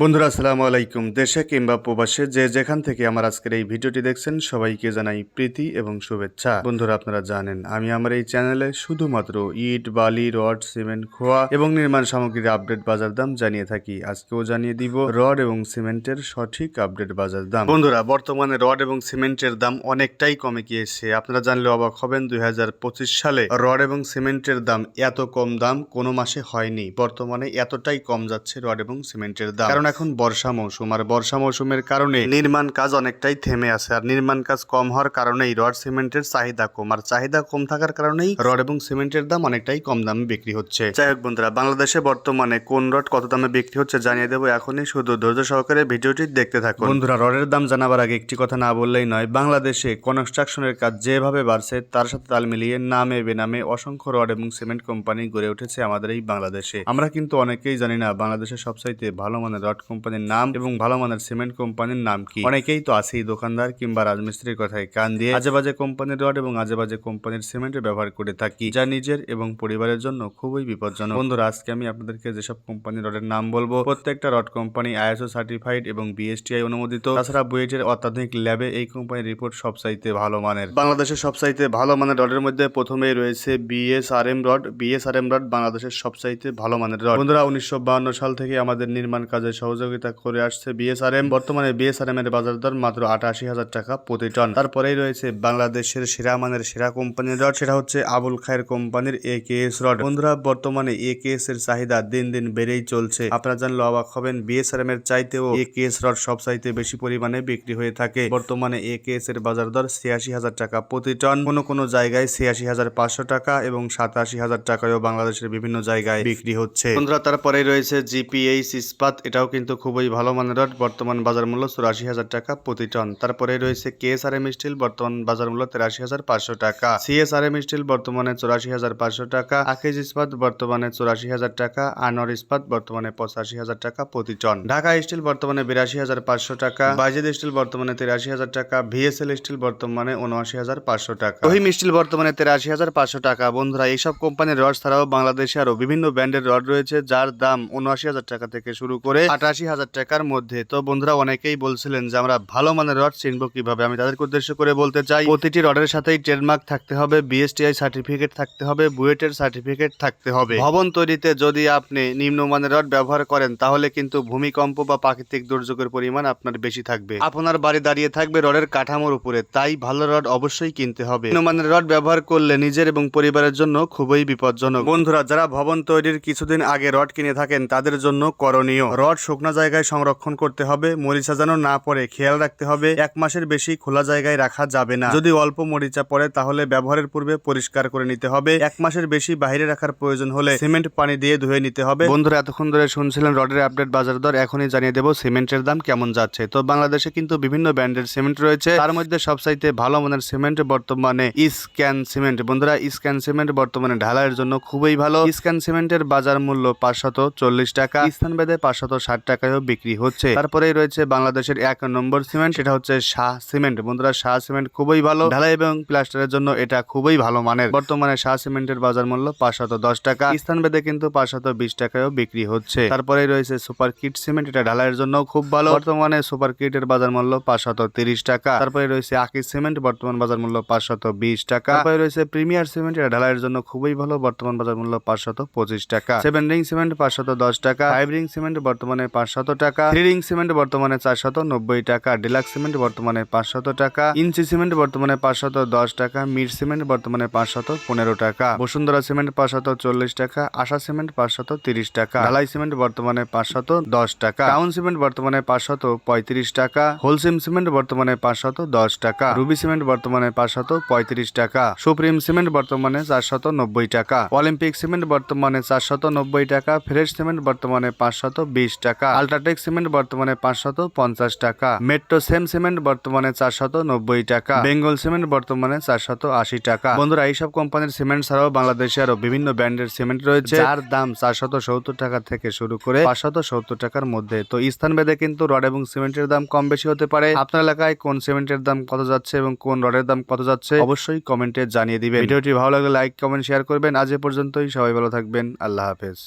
বন্ধুরা, আসসালামু আলাইকুম। দেশে কিংবা প্রবাসে যে যেখান থেকে আমার আজকের এই ভিডিওটি দেখছেন, সবাইকে জানাই প্রীতি এবং শুভেচ্ছা। বন্ধুরা, আপনারা জানেন, আমি আমার এই চ্যানেলে শুধুমাত্র ইট, বালি, রড, সিমেন্ট, খোয়া এবং নির্মাণ সামগ্রীর আপডেট বাজার দাম জানিয়ে থাকি। আজকেও জানিয়ে দিব রড এবং সিমেন্টের সঠিক আপডেট বাজার দাম। বন্ধুরা, বর্তমানে রড এবং সিমেন্টের দাম অনেকটাই কমে গিয়েছে। আপনারা জানলে অবাক হবেন, দুই হাজার পঁচিশ সালে রড এবং সিমেন্টের দাম এত কম দাম কোনো মাসে হয়নি। বর্তমানে এতটাই কম যাচ্ছে রড এবং সিমেন্টের দাম। কারণ এখন বর্ষা মৌসুম, আর বর্ষা মৌসুমের কারণে নির্মাণ কাজ অনেকটাই থেমে আছে, আর নির্মাণ কাজ কম হওয়ার কারণেই রড সিমেন্টের চাহিদা কম, আর চাহিদা কম থাকার কারণেই রড এবং সিমেন্টের দাম অনেকটাই কম দামে বিক্রি হচ্ছে। যাই হোক বন্ধুরা, বাংলাদেশে বর্তমানে কোন রড কত দামে বিক্রি হচ্ছে জানিয়ে দেবো এখনই, শুধু ধৈর্য সহকারে ভিডিওটি দেখতে থাকুন। বন্ধুরা, রডের দাম জানাবার আগে একটি কথা না বললেই নয়, বাংলাদেশে কনস্ট্রাকশনের কাজ যেভাবে বাড়ছে, তার সাথে তাল মিলিয়ে নামে বেনামে অসংখ্য রড এবং সিমেন্ট কোম্পানি গড়ে উঠেছে আমাদের এই বাংলাদেশে। আমরা কিন্তু অনেকেই জানি না, বাংলাদেশের সবচাইতে ভালো মানের রড কোম্পানির নাম এবং ভালো মানের সিমেন্ট কোম্পানির নাম কি? অনেকেই তো আছেই দোকানদার কিংবা রাজমিস্ত্রির কথায় কান দিয়ে আজে বাজে কোম্পানির রড এবং আজে বাজে কোম্পানির সিমেন্ট ব্যবহার করে থাকি, যা নিজের এবং পরিবারের জন্য খুবই বিপজ্জনক। বন্ধুরা, আজকে আমি আপনাদেরকে যেসব কোম্পানির রডের নাম বলব, প্রত্যেকটা রড কোম্পানি আইএসও সার্টিফাইড এবং বিএসটিআই অনুমোদিত। তাছাড়া বুয়েটের অত্যাধুনিক ল্যাবে এই কোম্পানির রিপোর্ট সবচাইতে ভালো মানের। বাংলাদেশের সবচাইতে ভালো মানের রডের মধ্যে প্রথমেই রয়েছে বিএসআরএম রড। বিএসআরএম রড বাংলাদেশের সবচাইতে ভালো মানের রড। বন্ধুরা, উনিশশো সাল থেকে আমাদের নির্মাণ কাজে সহযোগিতা করে আসছে বিএসআরএম। বর্তমানে বিএসআরএম এর বাজার দর মাত্র আটাশি হাজার টাকা প্রতি টন। তারপরেই রয়েছে বাংলাদেশের সেরা মানের সেরা কোম্পানির রড। সেটা হচ্ছে আবুল খায়ের কোম্পানির এ কে এস রড। বন্ধুরা, বর্তমানে এ কে এস এর চাহিদা দিন দিন বেড়েই চলছে। আপনারা জানলে অবাক হবেন, বিএসআরএম এর চাইতেও এ কে এস রড সব চাইতে বেশি পরিমাণে বিক্রি হয়ে থাকে। বর্তমানে এ কে এস এর বাজার দর ছিয়াশি হাজার টাকা প্রতি টন। কোনো কোনো জায়গায় ছিয়াশি হাজার পাঁচশো টাকা এবং সাতাশি হাজার টাকায়ও বাংলাদেশের বিভিন্ন জায়গায় বিক্রি হচ্ছে। বন্ধুরা তারপরে রয়েছে জিপিএইচ ইস্পাত। এটাও কিন্তু খুবই ভালো মানের রড। বর্তমান বাজার মূল্য চুরাশি হাজার টাকা প্রতি টন। তারপরে রয়েছে কেএসআরএম স্টিল, বর্তমান বাজার মূল্য তেরাশি হাজার পাঁচশো টাকা। সিএসআরএম স্টিল, বর্তমানে চুরাশি হাজার পাঁচশো টাকা। আকিজ ইস্পাত, বর্তমানে চুরাশি হাজার টাকা। আনোয়ার ইস্পাত, বর্তমানে পঁচাশি হাজার টাকা প্রতি টন। ঢাকা স্টিল, বর্তমানে বিরাশি হাজার পাঁচশো টাকা। বাজিদ স্টিল, বর্তমানে তিরাশি হাজার টাকা। ভিএসএল স্টিল, বর্তমানে উনআশি হাজার পাঁচশো টাকা। রহিম স্টিল, বর্তমানে তেরাশি হাজার পাঁচশো টাকা। বন্ধুরা, এইসব কোম্পানির রড ছাড়াও বাংলাদেশে আরও বিভিন্ন ব্র্যান্ডের রড রয়েছে, যার দাম উনআশি হাজার টাকা থেকে শুরু করে আটাশি হাজার টাকার মধ্যে। তো বন্ধুরা, অনেকেই বলছিলেন যে আমরা ভালো মানের রড চিনবো কীভাবে? আমি তাদেরকে উদ্দেশ্য করে বলতে চাই, প্রতিটি রডের সাথেই ট্রেডমার্ক থাকতে হবে বিএসটিআই সার্টিফিকেট থাকতে হবে, বুয়েটের সার্টিফিকেট থাকতে হবে। ভবন তৈরিতে যদি আপনি নিম্নমানের রড ব্যবহার করেন, তাহলে কিন্তু ভূমিকম্প বা প্রাকৃতিক দুর্যোগের পরিমাণ আপনার বেশি থাকবে। আপনার বাড়ি দাঁড়িয়ে থাকবে রডের কাঠামোর উপরে, তাই ভালো রড অবশ্যই কিনতে হবে। নিম্নমানের রড ব্যবহার করলে নিজের এবং পরিবারের জন্য খুবই বিপজ্জনক। বন্ধুরা, যারা ভবন তৈরির কিছুদিন আগে রড কিনে থাকেন, তাদের জন্য করণীয়। রড শুকনো জায়গায় সংরক্ষণ করতে হবে, মরিচা যেন না পড়ে। খেয়াল রাখতে হবে, এক মাসের বেশি খোলা জায়গায় রাখা যাবে না। যদি অল্প মরিচা পড়ে, তাহলে ব্যবহারের পূর্বে পরিষ্কার করে নিতে হবে। এক মাসের বেশি বাইরে রাখার প্রয়োজন হলে সিমেন্ট পানি দিয়ে ধুয়ে নিতে হবে। বন্ধুরা, এতক্ষণ ধরে শুনছিলেন রডের আপডেট বাজার দর। এখনই জানিয়ে দেবো সিমেন্টের দাম কেমন যাচ্ছে। তো বাংলাদেশে কিন্তু বিভিন্ন ব্র্যান্ডের সিমেন্ট রয়েছে। তার মধ্যে সবচাইতে ভালো মানের সিমেন্ট বর্তমানে স্ক্যান সিমেন্ট। বন্ধুরা স্ক্যান সিমেন্ট বর্তমানে ঢালাইয়ের জন্য খুবই ভালো। স্ক্যান সিমেন্টের বাজার মূল্য পাঁচশত চল্লিশ টাকা স্থান ভেদে পাঁচশত ষাট টাকায়ও বিক্রি হচ্ছে। তারপরেই রয়েছে বাংলাদেশের এক নম্বর সিমেন্ট, সেটা হচ্ছে শাহ সিমেন্ট। বন্ধুরা, শাহ সিমেন্ট খুবই ভালো। ঢালাই এবং প্লাস্টারের জন্য এটা খুবই ভালো মানের। বর্তমানে শাহ সিমেন্টের বাজার মূল্য পাঁচশত দশ টাকা। স্থান ভেদে কিন্তু পাঁচশত বিশ টাকায়ও বিক্রি হচ্ছে। তারপরে রয়েছে সুপার কিট সিমেন্ট, এটা ঢালাইয়ের জন্য খুব ভালো। বর্তমানে সুপার কিটের বাজার মূল্য পাঁচশত তিরিশ টাকা। তারপরে রয়েছে আকিজ সিমেন্ট, বর্তমান বাজার মূল্য পাঁচশত বিশ টাকা। তারপরে রয়েছে প্রিমিয়ার সিমেন্ট, এটা ঢালাইয়ের জন্য খুবই ভালো। বর্তমান বাজার মূল্য পাঁচশত পঁচিশ টাকা। সেভেন রিং সিমেন্ট, পাঁচশত দশ টাকা। ফাইভ রিং সিমেন্ট, বর্তমানে পাঁচশত টাকা থ্রি রিং সিমেন্ট বর্তমানে চারশত নব্বই টাকা ডিলাক্স সিমেন্ট বর্তমানে পাঁচশত টাকা ইঞ্চি সিমেন্ট বর্তমানে পাঁচশত দশ টাকা মির সিমেন্ট বর্তমানে পাঁচশত পনেরো টাকা বসুন্ধরা সিমেন্ট পাঁচশত চল্লিশ টাকা আশা সিমেন্ট পাঁচশত তিরিশ টাকা ঢালাই সিমেন্ট বর্তমানে পাঁচশত দশ টাকা টাউন সিমেন্ট বর্তমানে পাঁচশত পঁয়ত্রিশ টাকা হোলসিম সিমেন্ট বর্তমানে পাঁচশত দশ টাকা রুবি সিমেন্ট বর্তমানে পাঁচশত পঁয়ত্রিশ টাকা সুপ্রিম সিমেন্ট বর্তমানে চারশত নব্বই টাকা অলিম্পিক সিমেন্ট বর্তমানে চারশত নব্বই টাকা ফ্রেশ সিমেন্ট বর্তমানে পাঁচশত বিশ টাকা। আল্ট্রাটেক সিমেন্ট বর্তমানে পাঁচশত পঞ্চাশ টাকা। মেট্রো সেম সিমেন্ট বর্তমানে চারশত নব্বই টাকা। বেঙ্গল সিমেন্ট বর্তমানে চারশত আশি টাকা। বন্ধুরা এইসব কোম্পানির সিমেন্ট ছাড়াও বাংলাদেশে আরও বিভিন্ন ব্র্যান্ডের সিমেন্ট রয়েছে। যার দাম চারশত সত্তর টাকা থেকে শুরু করে পাঁচশত সত্তর টাকার মধ্যে। তো স্থান ভেদে কিন্তু রড এবং সিমেন্টের দাম কম বেশি হতে পারে। আপনার এলাকায় কোন সিমেন্টের দাম কত যাচ্ছে এবং কোন রডের দাম কত যাচ্ছে অবশ্যই কমেন্টে জানিয়ে দিবেন। ভিডিওটি ভালো লাগলে লাইক কমেন্ট শেয়ার করবেন। আজ এ পর্যন্তই। সবাই ভালো থাকবেন। আল্লাহ হাফেজ।